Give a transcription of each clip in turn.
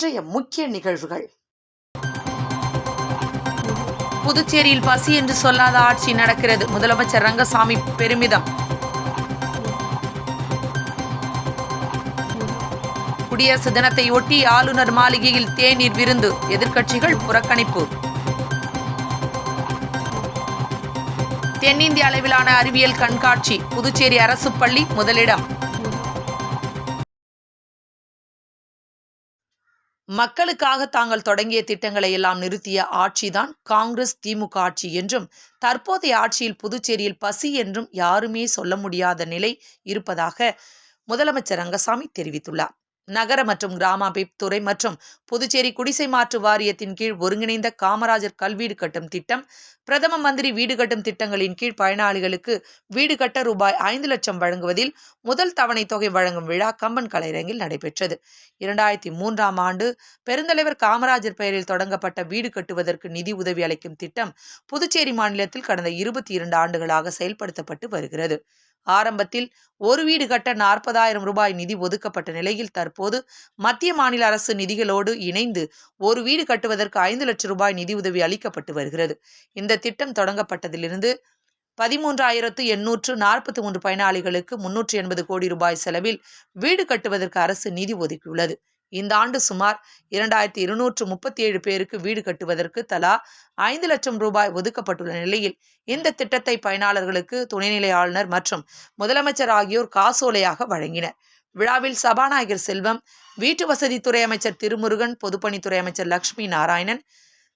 இன்றைய முக்கிய நிகழ்வுகள். புதுச்சேரியில் பசி என்று சொல்லாத ஆட்சி நடக்கிறது. முதலமைச்சர் ரங்கசாமி பெருமிதம். குடியரசு தினத்தை ஒட்டி ஆளுநர் மாளிகையில் தேநீர் விருந்து எதிர்க்கட்சிகள் புறக்கணிப்பு. தென்னிந்திய அளவிலான அறிவியல் கண்காட்சி புதுச்சேரி அரசு பள்ளி முதலிடம். மக்களுக்காக தாங்கள் தொடங்கிய திட்டங்களை எல்லாம் நிறுத்திய ஆட்சிதான் காங்கிரஸ் திமுக ஆட்சி என்றும் தற்போதைய ஆட்சியில் புதுச்சேரியில் பசி என்றும் யாருமே சொல்ல முடியாத நிலை இருப்பதாக முதலமைச்சர் ரங்கசாமி தெரிவித்துள்ளார். நகர மற்றும் கிராமாபித்துறை மற்றும் புதுச்சேரி குடிசை மாற்று வாரியத்தின் கீழ் ஒருங்கிணைந்த காமராஜர் கல்வீடு கட்டும் திட்டம் பிரதம மந்திரி வீடு கட்டும் திட்டங்களின் கீழ் பயனாளிகளுக்கு வீடு கட்ட ரூபாய் ஐந்து லட்சம் வழங்குவதில் முதல் தவணை தொகை வழங்கும் விழா கம்பன் கலையரங்கில் நடைபெற்றது. இரண்டாயிரத்தி மூன்றாம் ஆண்டு பெருந்தலைவர் காமராஜர் பெயரில் தொடங்கப்பட்ட வீடு கட்டுவதற்கு நிதி உதவி அளிக்கும் திட்டம் புதுச்சேரி மாநிலத்தில் கடந்த இருபத்தி இரண்டு ஆண்டுகளாக செயல்படுத்தப்பட்டு வருகிறது. ஆரம்பத்தில் ஒரு வீடு கட்ட நாற்பதாயிரம் ரூபாய் நிதி ஒதுக்கப்பட்ட நிலையில் தற்போது மத்திய மாநில அரசு நிதிகளோடு இணைந்து ஒரு வீடு கட்டுவதற்கு ஐந்து லட்சம் ரூபாய் நிதியுதவி அளிக்கப்பட்டு வருகிறது. இந்த திட்டம் தொடங்கப்பட்டதிலிருந்து பதிமூன்றாயிரத்து எண்ணூற்று நாற்பத்தி மூன்று பயனாளிகளுக்கு முன்னூற்றி எண்பது கோடி ரூபாய் செலவில் வீடு கட்டுவதற்கு அரசு நிதி ஒதுக்கியுள்ளது. இந்த ஆண்டு சுமார் இரண்டாயிரத்தி இருநூற்று முப்பத்தி ஏழு பேருக்கு வீடு கட்டுவதற்கு தலா ஐந்து லட்சம் ரூபாய் ஒதுக்கப்பட்டுள்ள நிலையில் இந்த திட்டத்தை பயனாளர்களுக்கு துணைநிலை ஆளுநர் மற்றும் முதலமைச்சர் ஆகியோர் காசோலையாக வழங்கினர். விழாவில் சபாநாயகர் செல்வம் வீட்டு வசதித்துறை அமைச்சர் திருமுருகன் பொதுப்பணித்துறை அமைச்சர் லட்சுமி நாராயணன்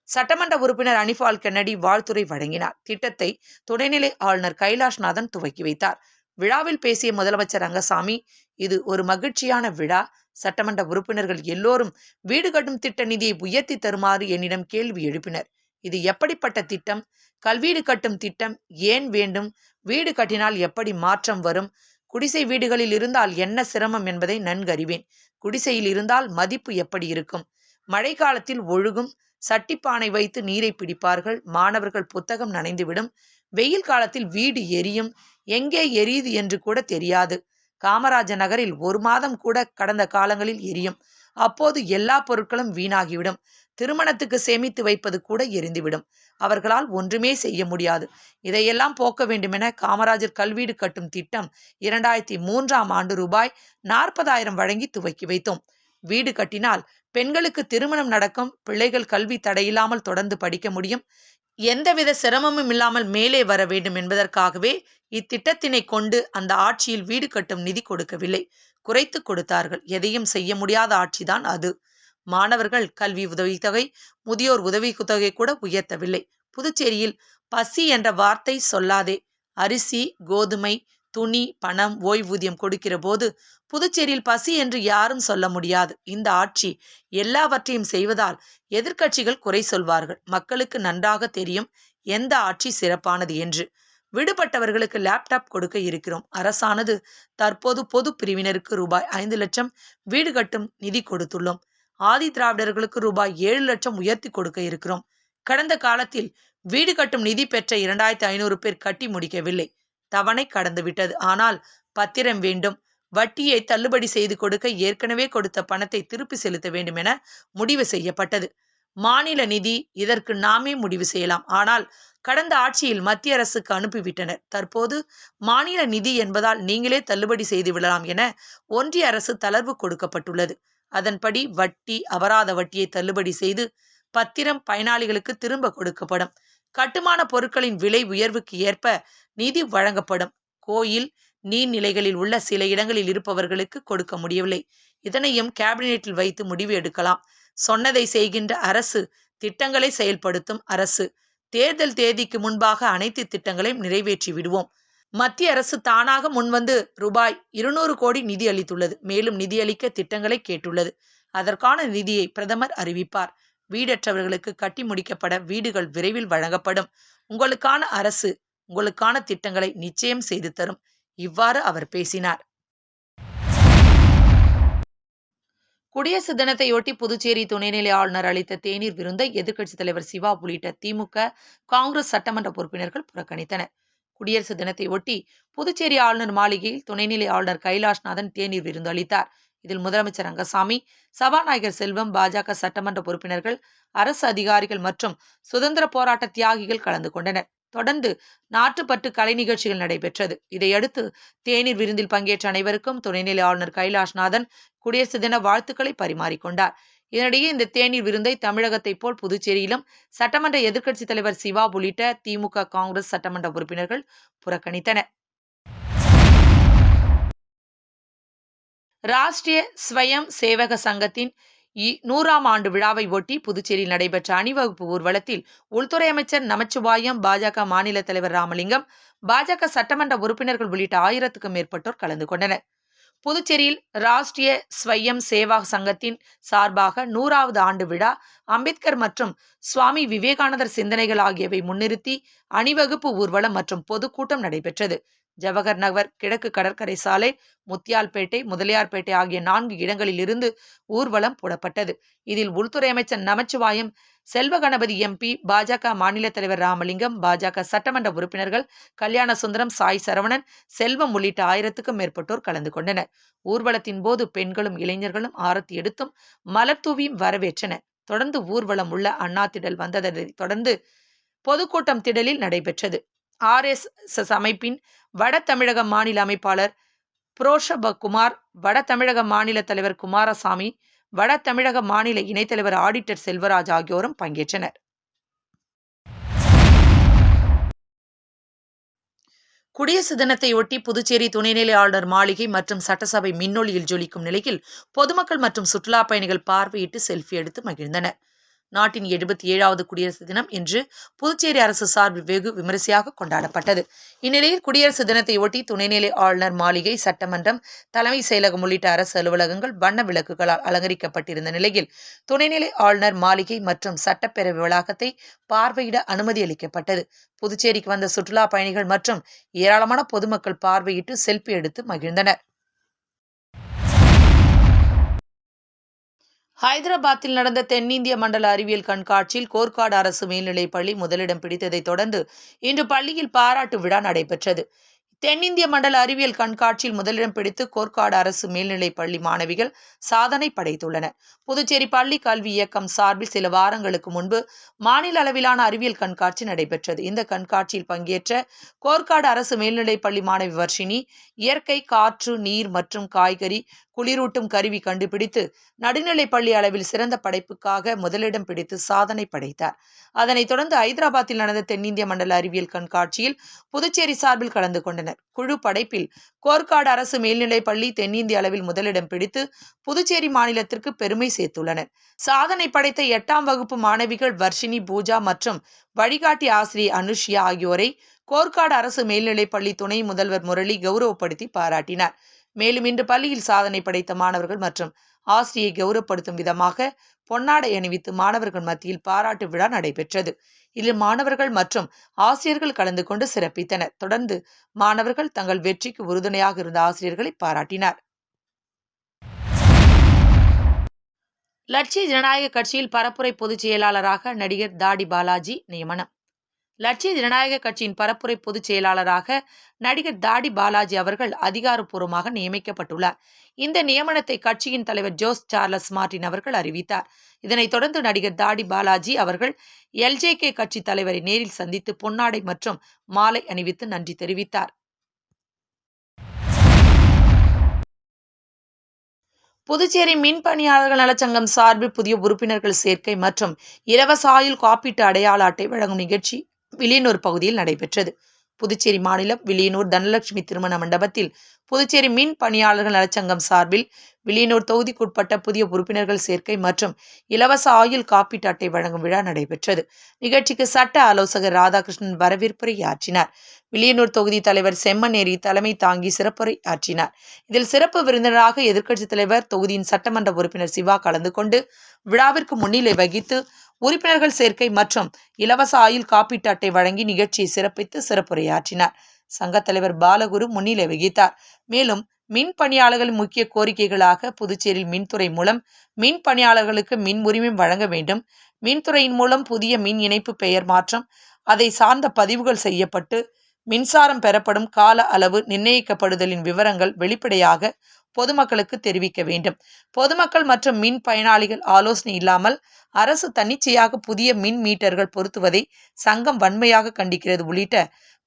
சட்டமன்ற உறுப்பினர் அனிபால் கென்னடி வாழ்த்துரை வழங்கினார். திட்டத்தை துணைநிலை ஆளுநர் கைலாஷ்நாதன் துவக்கி வைத்தார். விழாவில் பேசிய முதலமைச்சர் ரங்கசாமி இது ஒரு மகிழ்ச்சியான விழா. சட்டமன்ற உறுப்பினர்கள் எல்லோரும் வீடு கட்டும் திட்ட நிதியை உயர்த்தி தருமாறு என்னிடம் கேள்வி எழுப்பினர். இது எப்படிப்பட்ட திட்டம்? கல்வீடு கட்டும் திட்டம் ஏன் வேண்டும்? வீடு கட்டினால் எப்படி மாற்றம் வரும்? குடிசை வீடுகளில் இருந்தால் என்ன சிரமம் என்பதை நன்கறிவேன். குடிசையில் இருந்தால் மதிப்பு எப்படி இருக்கும்? மழைக்காலத்தில் ஒழுகும் சட்டிப்பானை வைத்து நீரை பிடிப்பார்கள் மாணவர்கள் புத்தகம் நனைந்துவிடும் வெயில் காலத்தில் வீடு எரியும் எங்கே எரியுது என்று கூட தெரியாது. காமராஜ நகரில் ஒரு மாதம் கூட கடந்த காலங்களில் எரியும். அப்போது எல்லா பொருட்களும் வீணாகிவிடும். திருமணத்துக்கு சேமித்து வைப்பது கூட எரிந்துவிடும். அவர்களால் ஒன்றுமே செய்ய முடியாது. இதையெல்லாம் போக்க வேண்டுமென காமராஜர் கல்வீடு கட்டும் திட்டம் இரண்டாயிரத்தி மூன்றாம் ஆண்டு ரூபாய் நாற்பதாயிரம் வழங்கி துவக்கி வைத்தோம். வீடு கட்டினால் பெண்களுக்கு திருமணம் நடக்கும் பிள்ளைகள் கல்வி தடையில்லாமல் தொடர்ந்து படிக்க முடியும். எந்தவித சிரமமும் இல்லாமல் மேலே வர வேண்டும் என்பதற்காகவே இத்திட்டத்தினை கொண்டு அந்த ஆட்சியில் வீடு கட்டும் நிதி கொடுக்கவில்லை. குறைத்து கொடுத்தார்கள். எதையும் செய்ய முடியாத ஆட்சிதான் அது. மாணவர்கள் கல்வி உதவித்தொகை முதியோர் உதவித்தொகை கூட உயர்த்தவில்லை. புதுச்சேரியில் பசி என்ற வார்த்தை சொல்லாதே. அரிசி கோதுமை துணி பணம் ஓய்வூதியம் கொடுக்கிற போது புதுச்சேரியில் பசி என்று யாரும் சொல்ல முடியாது. இந்த ஆட்சி எல்லாவற்றையும் செய்வதால் எதிர்க்கட்சிகள் குறை சொல்வார்கள். மக்களுக்கு நன்றாக தெரியும் எந்த ஆட்சி சிறப்பானது என்று. விடுபட்டவர்களுக்கு லேப்டாப் கொடுக்க இருக்கிறோம். அரசானது தற்போது பொது பிரிவினருக்கு ரூபாய் ஐந்து லட்சம் வீடு கட்டும் நிதி கொடுத்துள்ளோம். ஆதி திராவிடர்களுக்கு ரூபாய் ஏழு லட்சம் உயர்த்தி கொடுக்க இருக்கிறோம். கடந்த காலத்தில் வீடு கட்டும் நிதி பெற்ற இரண்டாயிரத்தி ஐநூறு பேர் கட்டி முடிக்கவில்லை. தவணை கடந்துவிட்டது. ஆனால் பத்திரம் வேண்டும். வட்டியை தள்ளுபடி செய்து கொடுக்க ஏற்கனவே கொடுத்த பணத்தை திருப்பி செலுத்த வேண்டும் என முடிவு செய்யப்பட்டது. மாநில நிதி இதற்கு நாமே முடிவு செய்யலாம். ஆனால் கடந்த ஆட்சியில் மத்திய அரசுக்கு அனுப்பிவிட்டனர். தற்போது மாநில நிதி என்பதால் நீங்களே தள்ளுபடி செய்து விடலாம் என ஒன்றிய அரசு தளர்வு கொடுக்கப்பட்டுள்ளது. அதன்படி வட்டி அபராத வட்டியை தள்ளுபடி செய்து பத்திரம் பயனாளிகளுக்கு திரும்ப கொடுக்கப்படும். கட்டுமான பொருட்களின் விலை உயர்வுக்கு ஏற்ப நிதி வழங்கப்படும். கோயில் நீர்நிலைகளில் உள்ள சில இடங்களில் இருப்பவர்களுக்கு கொடுக்க முடியவில்லை. இதனையும் கேபினெட்டில் வைத்து முடிவு எடுக்கலாம். சொன்னதை செய்கின்ற அரசு திட்டங்களை செயல்படுத்தும் அரசு. தேர்தல் தேதிக்கு முன்பாக அனைத்து திட்டங்களையும் நிறைவேற்றி விடுவோம். மத்திய அரசு தானாக முன்வந்து ரூபாய் இருநூறு கோடி நிதி அளித்துள்ளது. மேலும் நிதியளிக்க திட்டங்களை கேட்டுள்ளது. அதற்கான நிதியை பிரதமர் அறிவிப்பார். வீடற்றவர்களுக்கு கட்டி முடிக்கப்பட வீடுகள் விரைவில் வழங்கப்படும். உங்களுக்கான அரசு உங்களுக்கான திட்டங்களை நிச்சயம் செய்து தரும். இவ்வாறு அவர் பேசினார். குடியரசு தினத்தையொட்டி புதுச்சேரி துணைநிலை ஆளுநர் அளித்த தேநீர் விருந்தை எதிர்க்கட்சித் தலைவர் சிவா உள்ளிட்ட திமுக காங்கிரஸ் சட்டமன்ற உறுப்பினர்கள் புறக்கணித்தனர். குடியரசு தினத்தையொட்டி புதுச்சேரி ஆளுநர் மாளிகையில் துணைநிலை ஆளுநர் கைலாஷ்நாதன் தேநீர் விருந்து அளித்தார். இதில் முதலமைச்சர் ரங்கசாமி சபாநாயகர் செல்வம் பாஜக சட்டமன்ற உறுப்பினர்கள் அரசு அதிகாரிகள் மற்றும் சுதந்திர போராட்ட தியாகிகள் கலந்து கொண்டனர். தொடர்ந்து நாட்டுப்பட்டு கலை நிகழ்ச்சிகள் நடைபெற்றது. இதையடுத்து தேநீர் விருந்தில் பங்கேற்ற அனைவருக்கும் துணைநிலை ஆளுநர் கைலாஷ்நாதன் குடியரசு தின வாழ்த்துக்களை பரிமாறிக்கொண்டார். இதனிடையே இந்த தேநீர் விருந்தை தமிழகத்தைப் போல் புதுச்சேரியிலும் சட்டமன்ற எதிர்க்கட்சித் தலைவர் சிவா உள்ளிட்ட திமுக காங்கிரஸ் சட்டமன்ற உறுப்பினர்கள் புறக்கணித்தனர். ராஷ்டிரிய ஸ்வயம் சேவக சங்கத்தின் இ- நூறாம் ஆண்டு விழாவை ஒட்டி புதுச்சேரியில் நடைபெற்ற அணிவகுப்பு ஊர்வலத்தில் உள்துறை அமைச்சர் நமச்சிவாயம் பாஜக மாநில தலைவர் ராமலிங்கம் பாஜக சட்டமன்ற உறுப்பினர்கள் உள்ளிட்ட ஆயிரத்துக்கும் மேற்பட்டோர் கலந்து கொண்டனர். புதுச்சேரியில் ராஷ்டிரிய ஸ்வயம் சேவா சங்கத்தின் சார்பாக நூறாவது ஆண்டு விழா அம்பேத்கர் மற்றும் சுவாமி விவேகானந்தர் சிந்தனைகள் ஆகியவை முன்னிறுத்தி அணிவகுப்பு ஊர்வலம் மற்றும் பொதுக்கூட்டம் நடைபெற்றது. ஜவஹர் நகர் கிழக்கு கடற்கரை சாலை முத்தியால்பேட்டை முதலியார்பேட்டை ஆகிய நான்கு இடங்களில் இருந்து ஊர்வலம் போடப்பட்டது. இதில் உள்துறை அமைச்சர் நமச்சிவாயம் செல்வ கணபதி எம்பி பாஜக மாநில தலைவர் ராமலிங்கம் பாஜக சட்டமன்ற உறுப்பினர்கள் கல்யாண சுந்தரம் சாய் சரவணன் செல்வம் உள்ளிட்ட ஆயிரத்துக்கும் மேற்பட்டோர் கலந்து கொண்டனர். ஊர்வலத்தின் போது பெண்களும் இளைஞர்களும் ஆரத்தி எடுத்தும் மலர் தூவியும் வரவேற்றனர் தொடர்ந்து ஊர்வலம் உள்ள அண்ணா திடல் வந்ததை தொடர்ந்து பொதுக்கூட்டம் திடலில் நடைபெற்றது. ஆர்எஸ்எஸ் அமைப்பின் வட தமிழக மாநில அமைப்பாளர் புரோஷபகுமார் வட தமிழக மாநில தலைவர் குமாரசாமி வட தமிழக மாநில இணைத்தலைவர் ஆடிட்டர் செல்வராஜ் ஆகியோரும் பங்கேற்றனர். குடியரசு தினத்தையொட்டி புதுச்சேரி துணைநிலை ஆளுநர் மாளிகை மற்றும் சட்டசபை மின்னொளியில் ஜொலிக்கும் நிலையில் பொதுமக்கள் மற்றும் சுற்றுலா பயணிகள் பார்வையிட்டு செல்ஃபி எடுத்து மகிழ்ந்தனர். நாட்டின் எழுபத்தி ஏழாவது குடியரசு தினம் இன்று புதுச்சேரி அரசு சார்பில் வெகு விமரிசையாக கொண்டாடப்பட்டது. இந்நிலையில் குடியரசு தினத்தை ஒட்டி துணைநிலை ஆளுநர் மாளிகை சட்டமன்றம் தலைமை செயலகம் உள்ளிட்ட அரசு அலுவலகங்கள் வண்ண விளக்குகளால் அலங்கரிக்கப்பட்டிருந்த நிலையில் துணைநிலை ஆளுநர் மாளிகை மற்றும் சட்டப்பேரவை வளாகத்தை பார்வையிட அனுமதி அளிக்கப்பட்டது. புதுச்சேரிக்கு வந்த சுற்றுலா பயணிகள் மற்றும் ஏராளமான பொதுமக்கள் பார்வையிட்டு செல்பி எடுத்து மகிழ்ந்தனர். ஹைதராபாத்தில் நடந்த தென்னிந்திய மண்டல அறிவியல் கண்காட்சியில் கோர்க்காடு அரசு மேல்நிலைப் பள்ளி முதலிடம் பிடித்ததைத் தொடர்ந்து இன்று பள்ளியில் பாராட்டு விழா நடைபெற்றது. தென்னிந்திய மண்டல அறிவியல் கண்காட்சியில் முதலிடம் பிடித்து கோர்க்காடு அரசு மேல்நிலைப் பள்ளி மாணவிகள் சாதனை படைத்துள்ளனர். புதுச்சேரி பள்ளி கல்வி இயக்கம் சார்பில் சில வாரங்களுக்கு முன்பு மாநில அளவிலான அறிவியல் கண்காட்சி நடைபெற்றது. இந்த கண்காட்சியில் பங்கேற்ற கோர்க்காடு அரசு மேல்நிலைப் பள்ளி மாணவி வர்ஷினி இயற்கை காற்று நீர் மற்றும் காய்கறி குளிரூட்டும் கருவி கண்டுபிடித்து நடுநிலைப் பள்ளி அளவில் சிறந்த படைப்புக்காக முதலிடம் பிடித்து சாதனை படைத்தார். அதனைத் தொடர்ந்து ஐதராபாத்தில் நடந்த தென்னிந்திய மண்டல அறிவியல் கண்காட்சியில் புதுச்சேரி சார்பில் கலந்து கொண்டனர். குழு படைப்பில் கோர்க்காடு அரசு மேல்நிலைப் பள்ளி தென்னிந்திய அளவில் முதலிடம் பிடித்து புதுச்சேரி மாநிலத்திற்கு பெருமை சேர்த்துள்ளனர். சாதனை படைத்த எட்டாம் வகுப்பு மாணவிகள் வர்ஷினி பூஜா மற்றும் வழிகாட்டி ஆசிரியர் அனுஷ்யா ஆகியோரை கோர்க்காடு அரசு மேல்நிலைப் பள்ளி துணை முதல்வர் முரளி கௌரவப்படுத்தி பாராட்டினார். மேலும் இன்று பள்ளியில் சாதனை படைத்த மாணவர்கள் மற்றும் ஆசிரியை கௌரவப்படுத்தும் விதமாக பொன்னாடை அணிவித்து மாணவர்கள் மத்தியில் பாராட்டு விழா நடைபெற்றது. இதில் மாணவர்கள் மற்றும் ஆசிரியர்கள் கலந்து கொண்டு சிறப்பித்தனர். தொடர்ந்து மாணவர்கள் தங்கள் வெற்றிக்கு உறுதுணையாக இருந்த ஆசிரியர்களை பாராட்டினார். லட்சிய ஜனநாயக கட்சியில் பரப்புரை பொதுச் செயலாளராக நடிகர் தாடி பாலாஜி நியமனம். லட்சிய ஜனநாயக கட்சியின் பரப்புரை பொதுச் செயலாளராக நடிகர் தாடி பாலாஜி அவர்கள் அதிகாரப்பூர்வமாக நியமிக்கப்பட்டுள்ளார். இந்த நியமனத்தை கட்சியின் தலைவர் ஜோஸ் சார்லஸ் மார்டின் அவர்கள் அறிவித்தார். இதனைத் தொடர்ந்து நடிகர் தாடி பாலாஜி அவர்கள் எல்ஜேகே கட்சி தலைவரை நேரில் சந்தித்து பொன்னாடை மற்றும் மாலை அணிவித்து நன்றி தெரிவித்தார். புதுச்சேரி மின் பணியாளர்கள் நலச்சங்கம் சார்பில் புதிய உறுப்பினர்கள் சேர்க்கை மற்றும் இலவச ஆயுள் காப்பீட்டு அடையாள அட்டை வழங்கும் நிகழ்ச்சி விளியனூர் பகுதியில் நடைபெற்றது. புதுச்சேரி மாநிலம் விளியனூர் தனலட்சுமி திருமண மண்டபத்தில் புதுச்சேரி மின் பணியாளர்கள் நலச்சங்கம் சார்பில் விளியனூர் தொகுதிக்குட்பட்ட புதிய உறுப்பினர்கள் சேர்க்கை மற்றும் இலவச ஆயுள் காப்பீட்டு அட்டை வழங்கும் விழா நடைபெற்றது. நிகழ்ச்சிக்கு சட்ட ஆலோசகர் ராதாகிருஷ்ணன் வரவேற்புரை ஆற்றினார் விளியனூர் தொகுதி தலைவர் செம்மநேரி தலைமை தாங்கி சிறப்புரை ஆற்றினார். இதில் சிறப்பு விருந்தினராக எதிர்க்கட்சித் தலைவர் தொகுதியின் சட்டமன்ற உறுப்பினர் சிவா கலந்து கொண்டு விழாவிற்கு முன்னிலை வகித்து உறுப்பினர்கள் சேர்க்கை மற்றும் இலவச ஆயுள் காப்பீட்டு அட்டை வழங்கி நிகழ்ச்சியை சிறப்பித்து சிறப்புரையாற்றினார். சங்கத் தலைவர் பாலகுரு முன்னிலை வகித்தார். மேலும் மின் பணியாளர்களின் முக்கிய கோரிக்கைகளாக புதுச்சேரியில் மின்துறை மூலம் மின் பணியாளர்களுக்கு மின் உரிமம் வழங்க வேண்டும். மின்துறையின் மூலம் புதிய மின் இணைப்பு பெயர் மாற்றம் அதை சார்ந்த பதிவுகள் செய்யப்பட்டு மின்சாரம் பெறப்படும் கால அளவு நிர்ணயிக்கப்படுதலின் விவரங்கள் வெளிப்படையாக பொதுமக்களுக்கு தெரிவிக்க வேண்டும். பொதுமக்கள் மற்றும் மின் பயனாளிகள் ஆலோசனை இல்லாமல் அரசு தன்னிச்சையாக புதிய மின் மீட்டர்கள் பொருத்துவதை சங்கம் வன்மையாக கண்டிக்கிறது உள்ளிட்ட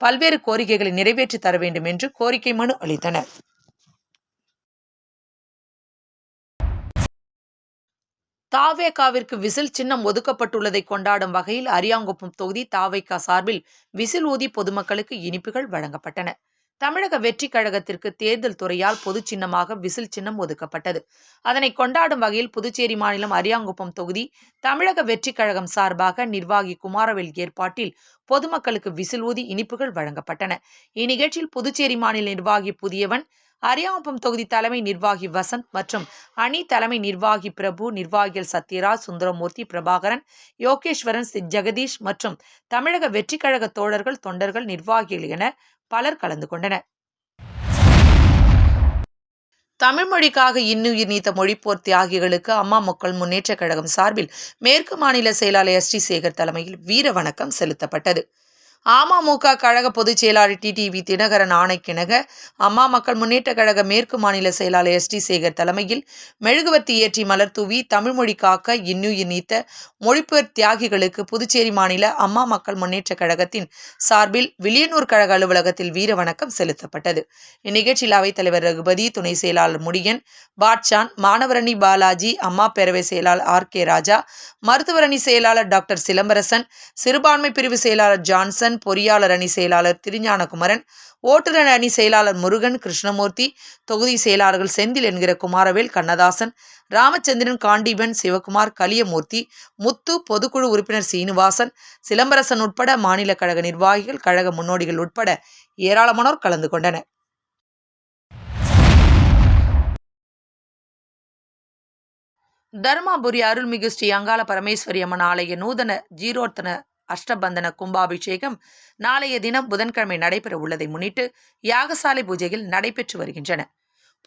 பல்வேறு கோரிக்கைகளை நிறைவேற்றி தர வேண்டும் என்று கோரிக்கை மனு அளித்தனர். தாவேகாவிற்கு விசில் சின்னம் ஒதுக்கப்பட்டுள்ளதை கொண்டாடும் வகையில் அரியாங்குப்பம் தொகுதி தாவேகா சார்பில் விசில் ஊதி பொதுமக்களுக்கு இனிப்புகள் வழங்கப்பட்டன. தமிழக வெற்றி கழகத்திற்கு தேர்தல் துறையால் பொது சின்னமாக விசில் சின்னம் ஒதுக்கப்பட்டது. அதனை கொண்டாடும் வகையில் புதுச்சேரி மாநிலம் அரியாங்குப்பம் தொகுதி தமிழக வெற்றி கழகம் சார்பாக நிர்வாகி குமாரவேல் ஏற்பாட்டில் பொதுமக்களுக்கு விசில் ஊதி இனிப்புகள் வழங்கப்பட்டன. இந்நிகழ்ச்சியில் புதுச்சேரி மாநில நிர்வாகி புதியவன் அரியாங்குப்பம் தொகுதி தலைமை நிர்வாகி வசந்த் மற்றும் அணி தலைமை நிர்வாகி பிரபு நிர்வாகிகள் சத்யராஜ் சுந்தரமூர்த்தி பிரபாகரன் யோகேஸ்வரன் ஜெகதீஷ் மற்றும் தமிழக வெற்றி கழக தோழர்கள் தொண்டர்கள் நிர்வாகிகள் என பலர் கலந்து கொண்டனர். தமிழ் மொழிக்காக இன்னுயிர் நீத்த மொழிப்போர் தியாகிகளுக்கு அம்மா மக்கள் முன்னேற்றக் கழகம் சார்பில் மேற்கு மாநில செயலாளர் எஸ் டி சேகர் தலைமையில் வீர வணக்கம் செலுத்தப்பட்டது. அமமுக கழக பொதுச் செயலாளர் டிடிவி தினகரன் ஆணைக்கிணக அம்மா மக்கள் முன்னேற்ற கழக மேற்கு மாநில செயலாளர் எஸ் டி சேகர் தலைமையில் மெழுகுவர்த்தி ஏற்றி மலர் தூவி தமிழ் மொழி காக்க இன்னுயிர் நீத்த மொழிப்பெயர் தியாகிகளுக்கு புதுச்சேரி மாநில அம்மா மக்கள் முன்னேற்ற கழகத்தின் சார்பில் வில்லியனூர் கழக அலுவலகத்தில் வீர வணக்கம் செலுத்தப்பட்டது. இந்நிகழ்ச்சியில் அவைத்தலைவர் ரகுபதி துணை செயலாளர் முடியன் பாட்சான் மாணவரணி பாலாஜி அம்மா பேரவை செயலாளர் ஆர் கே ராஜா மருத்துவரணி செயலாளர் டாக்டர் சிலம்பரசன் சிறுபான்மை பிரிவு செயலாளர் ஜான்சன் பொறியாளர் அணி செயலாளர் திருஞானகுமரன் ஓட்டுநர் அணி செயலாளர் முருகன் கிருஷ்ணமூர்த்தி தொகுதி செயலாளர்கள் செந்தில் என்கிற குமாரவேல் கண்ணதாசன் ராமச்சந்திரன் காண்டிபன் சிவகுமார் கலியமூர்த்தி முத்து பொதுக்குழு உறுப்பினர் சீனிவாசன் சிலம்பரசன் உட்பட மாநில கழக நிர்வாகிகள் கழக முன்னோடிகள் உட்பட ஏராளமானோர் கலந்து கொண்டனர். தர்மபுரி அருள்மிகு ஸ்ரீ அங்காள பரமேஸ்வரி அம்மன் ஆலய நூதன ஜீரோத்தன அஷ்டபந்தன கும்பாபிஷேகம் நாளைய தினம் புதன்கிழமை நடைபெற உள்ளதை முன்னிட்டு யாகசாலை பூஜைகள் நடைபெற்று வருகின்றன.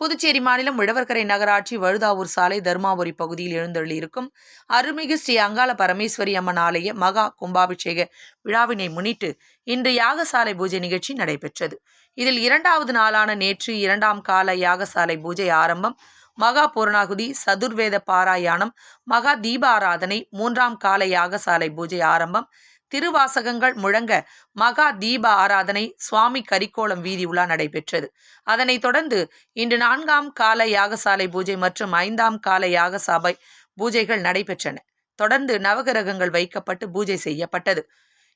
புதுச்சேரி மாநிலம் உழவர்கரை நகராட்சி வழுதாவூர் சாலை தர்மாபுரி பகுதியில் எழுந்தள்ளியிருக்கும் அருள்மிகு ஸ்ரீ அங்காள பரமேஸ்வரி அம்மன் ஆலய மகா கும்பாபிஷேக விழாவினை முன்னிட்டு இன்று யாகசாலை பூஜை நிகழ்ச்சி நடைபெற்றது. இதில் இரண்டாவது நாளான நேற்று இரண்டாம் கால யாகசாலை பூஜை ஆரம்பம் மகா பூரணாகுதி சதுர்வேத பாராயணம் மகா தீப ஆராதனை மூன்றாம் கால யாகசாலை பூஜை ஆரம்பம் திருவாசகங்கள் முழங்க மகா தீப ஆராதனை சுவாமி கரிக்கோளம் வீதி உலா நடைபெற்றது. அதனைத் தொடர்ந்து இன்று நான்காம் கால யாகசாலை பூஜை மற்றும் ஐந்தாம் கால யாகசாபை பூஜைகள் நடைபெற்றன. தொடர்ந்து நவகிரகங்கள் வைக்கப்பட்டு பூஜை செய்யப்பட்டது.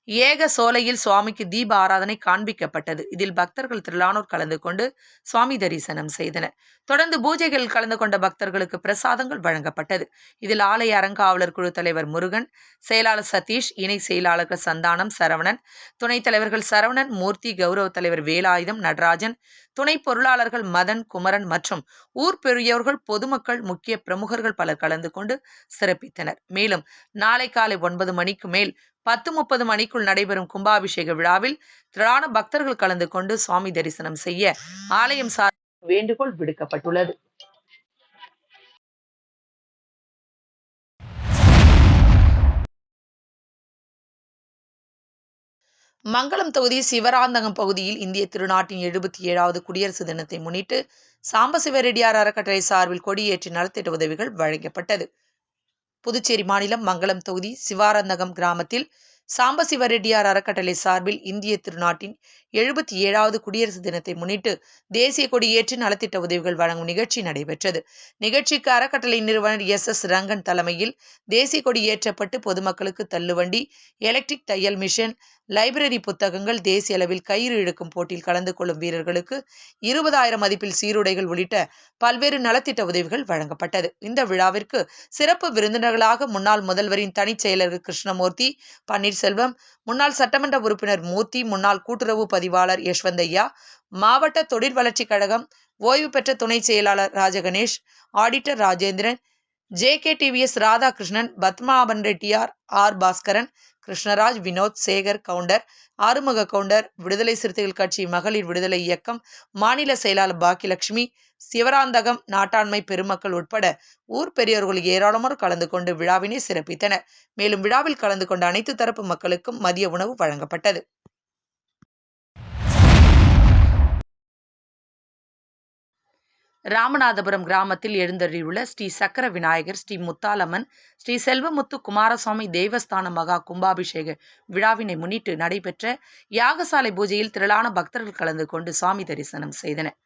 ஏக சோலையில் சுவாமிக்கு தீப ஆராதனை காண்பிக்கப்பட்டது. இதில் பக்தர்கள் திரளானோர் கலந்து கொண்டு சுவாமி தரிசனம் செய்தனர். தொடர்ந்து பூஜைகளில் கலந்து கொண்ட பக்தர்களுக்கு பிரசாதங்கள் வழங்கப்பட்டது. இதில் ஆலய அறங்காவலர் குழு தலைவர் முருகன் செயலாளர் சதீஷ் இணை செயலாளர்கள் சந்தானம் சரவணன் துணைத் தலைவர்கள் சரவணன் மூர்த்தி கௌரவ தலைவர் வேலாயுதம் நடராஜன் துணை பொருளாளர்கள் மதன் குமரன் மற்றும் ஊர் பெரியவர்கள் பொதுமக்கள் முக்கிய பிரமுகர்கள் பலர் கலந்து கொண்டு சிறப்பித்தனர். மேலும் நாளை காலை ஒன்பது மணிக்கு மேல் பத்து முப்பது மணிக்குள் நடைபெறும் கும்பாபிஷேக விழாவில் திரளான பக்தர்கள் கலந்து கொண்டு சுவாமி தரிசனம் செய்ய ஆலயம் சார் வேண்டுகோள் விடுக்கப்பட்டுள்ளது. மங்களம் தொகுதி சிவராந்தகம் பகுதியில் இந்திய திருநாட்டின் எழுபத்தி ஏழாவது குடியரசு தினத்தை முன்னிட்டு சாம்பசிவரெட்டியார் அறக்கட்டளை சார்பில் கொடியேற்றி நலத்திட்ட உதவிகள் வழங்கப்பட்டது. புதுச்சேரி மாநிலம் மங்களம் தொகுதி சிவாரந்தகம் கிராமத்தில் சாம்பசிவரெட்டியார் அறக்கட்டளை சார்பில் இந்திய திருநாட்டின் எழுபத்தி ஏழாவது குடியரசு தினத்தை முன்னிட்டு தேசிய கொடி ஏற்றி நலத்திட்ட உதவிகள் வழங்கும் நிகழ்ச்சி நடைபெற்றது. நிகழ்ச்சிக்கு அறக்கட்டளை நிறுவனர் எஸ் எஸ் ரங்கன் தலைமையில் தேசிய கொடி ஏற்றப்பட்டு பொதுமக்களுக்கு தள்ளுவண்டி எலக்ட்ரிக் தையல் மிஷின் லைப்ரரி புத்தகங்கள் தேசிய அளவில் கயிறு இழுக்கும் போட்டியில் கலந்து கொள்ளும் வீரர்களுக்கு இருபதாயிரம் மதிப்பில் சீருடைகள் உள்ளிட்ட பல்வேறு நலத்திட்ட உதவிகள் வழங்கப்பட்டது. இந்த விழாவிற்கு சிறப்பு விருந்தினர்களாக முன்னாள் முதல்வரின் தனிச் செயலர் கிருஷ்ணமூர்த்தி பன்னீர்செல்வம் முன்னாள் சட்டமன்ற உறுப்பினர் மூர்த்தி முன்னாள் கூட்டுறவு பதிவாளர் யஷ்வந்தையா மாவட்ட தொழில் வளர்ச்சிக் கழகம் ஓய்வு பெற்ற துணை செயலாளர் Rajaganesh auditor Rajendran J K TVS Radhakrishnan Padmaban Reddiar R Baskaran Krishnaraj Vinoth Sekar Gounder Arumuga Gounder Viduthalai Siruthaigal Katchi மகளிர் விடுதலை இயக்கம் மாநில செயலாளர் பாக்கியலட்சுமி சிவராந்தகம் நாட்டாண்மை பெருமக்கள் உட்பட ஊர் பெரியோர்கள் ஏராளமானோர் கலந்து கொண்டு விழாவினை சிறப்பித்தனர். மேலும் விழாவில் கலந்து கொண்ட அனைத்து தரப்பு மக்களுக்கும் மதிய உணவு வழங்கப்பட்டது. ராமநாதபுரம் கிராமத்தில் எழுந்தருளியுள்ள ஸ்ரீ சக்கர விநாயகர் ஸ்ரீ முத்தாலம்மன் ஸ்ரீ செல்வமுத்து குமாரசுவாமி தேவஸ்தான மகா கும்பாபிஷேக விழாவினை முன்னிட்டு நடைபெற்ற யாகசாலை பூஜையில் திரளான பக்தர்கள் கலந்து கொண்டு சுவாமி தரிசனம் செய்தனர்.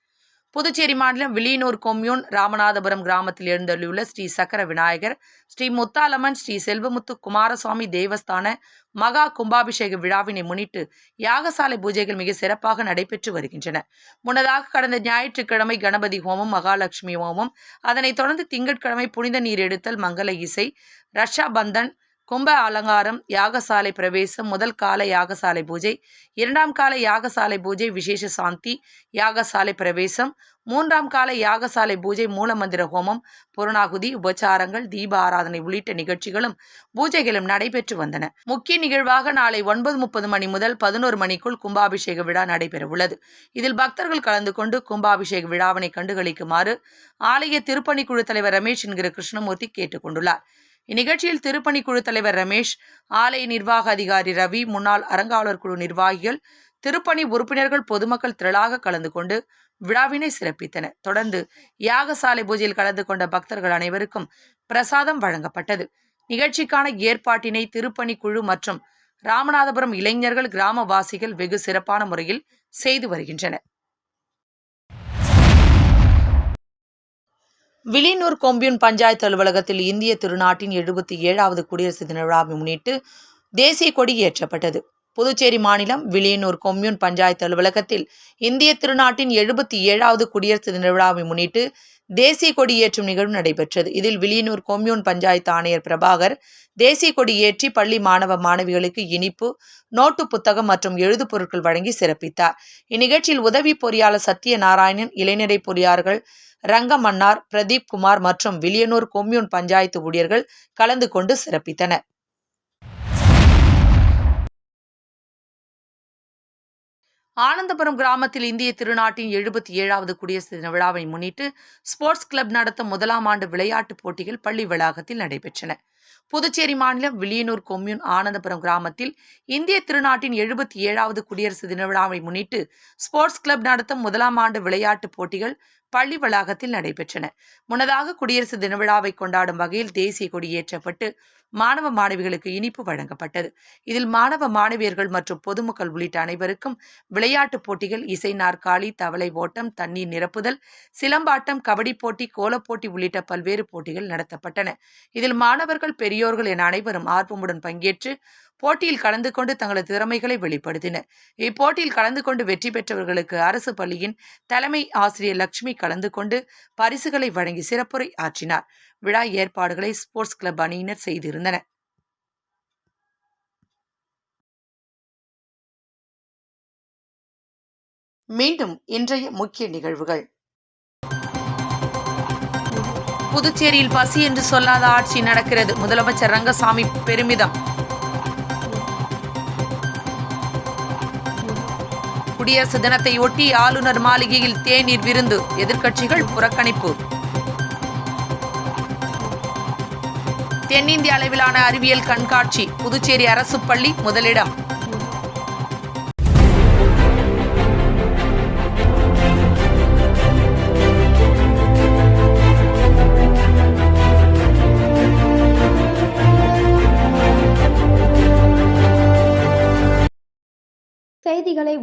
புதுச்சேரி மாநிலம் வில்லியனூர் கொம்யூன் ராமநாதபுரம் கிராமத்தில் எழுந்தள்ளியுள்ள ஸ்ரீ சக்கர விநாயகர் ஸ்ரீ முத்தாலம்மன் ஸ்ரீ செல்வமுத்து குமாரசுவாமி தேவஸ்தான மகா கும்பாபிஷேக விழாவினை முன்னிட்டு யாகசாலை பூஜைகள் மிக சிறப்பாக நடைபெற்று வருகின்றன. முன்னதாக கடந்த ஞாயிற்றுக்கிழமை கணபதி ஹோமம் மகாலட்சுமி ஹோமம் அதனைத் தொடர்ந்து திங்கட்கிழமை புனித நீர் எடுத்தல் மங்கள இசை ரஷா பந்தன் கும்ப அலங்காரம் யாகசாலை பிரவேசம் முதல் கால யாகசாலை பூஜை இரண்டாம் கால யாகசாலை பூஜை விசேஷ சாந்தி யாகசாலை பிரவேசம் மூன்றாம் கால யாகசாலை பூஜை மூலமந்திர ஹோமம் புறநாகுதி உபச்சாரங்கள் தீப ஆராதனை உள்ளிட்ட நிகழ்ச்சிகளும் பூஜைகளும் நடைபெற்று வந்தன. முக்கிய நிகழ்வாக நாளை ஒன்பது முப்பது மணி முதல் பதினோரு மணிக்குள் கும்பாபிஷேக விழா நடைபெற உள்ளது. இதில் பக்தர்கள் கலந்து கொண்டு கும்பாபிஷேக விழாவினை கண்டுகளிக்குமாறு ஆலய திருப்பணிக்குழு தலைவர் ரமேஷ் என்கிற கிருஷ்ணமூர்த்தி கேட்டுக் கொண்டுள்ளார். இந்நிகழ்ச்சியில் திருப்பணி குழு தலைவர் ரமேஷ் ஆலய நிர்வாக அதிகாரி ரவி முன்னாள் அறங்காவலர் குழு நிர்வாகிகள் திருப்பணி உறுப்பினர்கள் பொதுமக்கள் திரளாக கலந்து கொண்டு விழாவினை சிறப்பித்தனர். தொடர்ந்து யாகசாலை பூஜையில் கலந்து கொண்ட பக்தர்கள் அனைவருக்கும் பிரசாதம் வழங்கப்பட்டது. நிகழ்ச்சிக்கான ஏற்பாட்டினை திருப்பணி குழு மற்றும் ராமநாதபுரம் இளைஞர்கள் கிராமவாசிகள் வெகு சிறப்பான முறையில் செய்து வருகின்றனர். வில்லியனூர் கொம்பியூன் பஞ்சாயத்து அலுவலகத்தில் இந்திய திருநாட்டின் எழுபத்தி ஏழாவது குடியரசு தின விழாவை முன்னிட்டு தேசிய கொடி ஏற்றப்பட்டது. புதுச்சேரி மாநிலம் விலியனூர் கொம்யூன் பஞ்சாயத்து அலுவலகத்தில் இந்திய திருநாட்டின் எழுபத்தி ஏழாவது குடியரசு தின விழாவை முன்னிட்டு தேசிய கொடி ஏற்றும் நிகழ்வு நடைபெற்றது. இதில் விழியனூர் கொம்யூன் பஞ்சாயத்து ஆணையர் பிரபாகர் தேசிய கொடி ஏற்றி பள்ளி மாணவ மாணவிகளுக்கு இனிப்பு நோட்டு புத்தகம் மற்றும் எழுது பொருட்கள் வழங்கி சிறப்பித்தார். இந்நிகழ்ச்சியில் உதவி பொறியாளர் சத்யநாராயணன் இளைஞரை பொறியாளர்கள் ரங்கமன்னார் பிரதீப் குமார் மற்றும் வில்லியனூர் கொம்யூன் பஞ்சாயத்து ஊழியர்கள் கலந்து கொண்டு சிறப்பித்தனர். ஆனந்தபுரம் கிராமத்தில் இந்திய திருநாட்டின் எழுபத்தி ஏழாவது குடியரசு தின விழாவை முன்னிட்டு ஸ்போர்ட்ஸ் கிளப் நடத்தும் முதலாம் ஆண்டு விளையாட்டுப் போட்டிகள் பள்ளி வளாகத்தில் நடைபெற்றன. புதுச்சேரி மாநிலம் வில்லியனூர் கொம்யூன் ஆனந்தபுரம் கிராமத்தில் இந்திய திருநாட்டின் எழுபத்தி ஏழாவது குடியரசு தின விழாவை முன்னிட்டு ஸ்போர்ட்ஸ் கிளப் நடத்தும் முதலாம் ஆண்டு விளையாட்டுப் போட்டிகள் பள்ளி வளாகத்தில் நடைபெற்றன. முன்னதாக குடியரசு தின விழாவை கொண்டாடும் வகையில் தேசிய கொடி ஏற்றப்பட்டு மாணவ மாணவிகளுக்கு இனிப்பு வழங்கப்பட்டது. இதில் மாணவ மாணவியர்கள் மற்றும் பொதுமக்கள் உள்ளிட்ட அனைவருக்கும் விளையாட்டுப் போட்டிகள் இசை நாற்காலி தவளை ஓட்டம் தண்ணீர் நிரப்புதல் சிலம்பாட்டம் கபடி போட்டி கோலப்போட்டி உள்ளிட்ட பல்வேறு போட்டிகள் நடத்தப்பட்டன. இதில் மாணவர்கள் பெரியோர்கள் என அனைவரும் ஆர்வமுடன் பங்கேற்று போட்டியில் கலந்து கொண்டு தங்களது திறமைகளை வெளிப்படுத்தினர். இப்போட்டியில் கலந்து கொண்டு வெற்றி பெற்றவர்களுக்கு அரசு பள்ளியின் தலைமை ஆசிரியர் லட்சுமி கலந்து கொண்டு பரிசுகளை வழங்கி சிறப்புரை ஆற்றினார். விழா ஏற்பாடுகளை ஸ்போர்ட்ஸ் கிளப் அணியினர் செய்திருந்தனர். மீண்டும் இன்றைய முக்கிய நிகழ்வுகள். புதுச்சேரியில் பசி என்று சொல்லாத ஆட்சி நடக்கிறது. முதலமைச்சர் ரங்கசாமி பெருமிதம். குடியரசு தினத்தை ஒட்டி ஆளுநர் மாளிகையில் தேநீர் விருந்து எதிர்க்கட்சிகள் புறக்கணிப்பு. தென்னிந்திய அளவிலான அறிவியல் கண்காட்சி புதுச்சேரி அரசு பள்ளி முதலிடம்.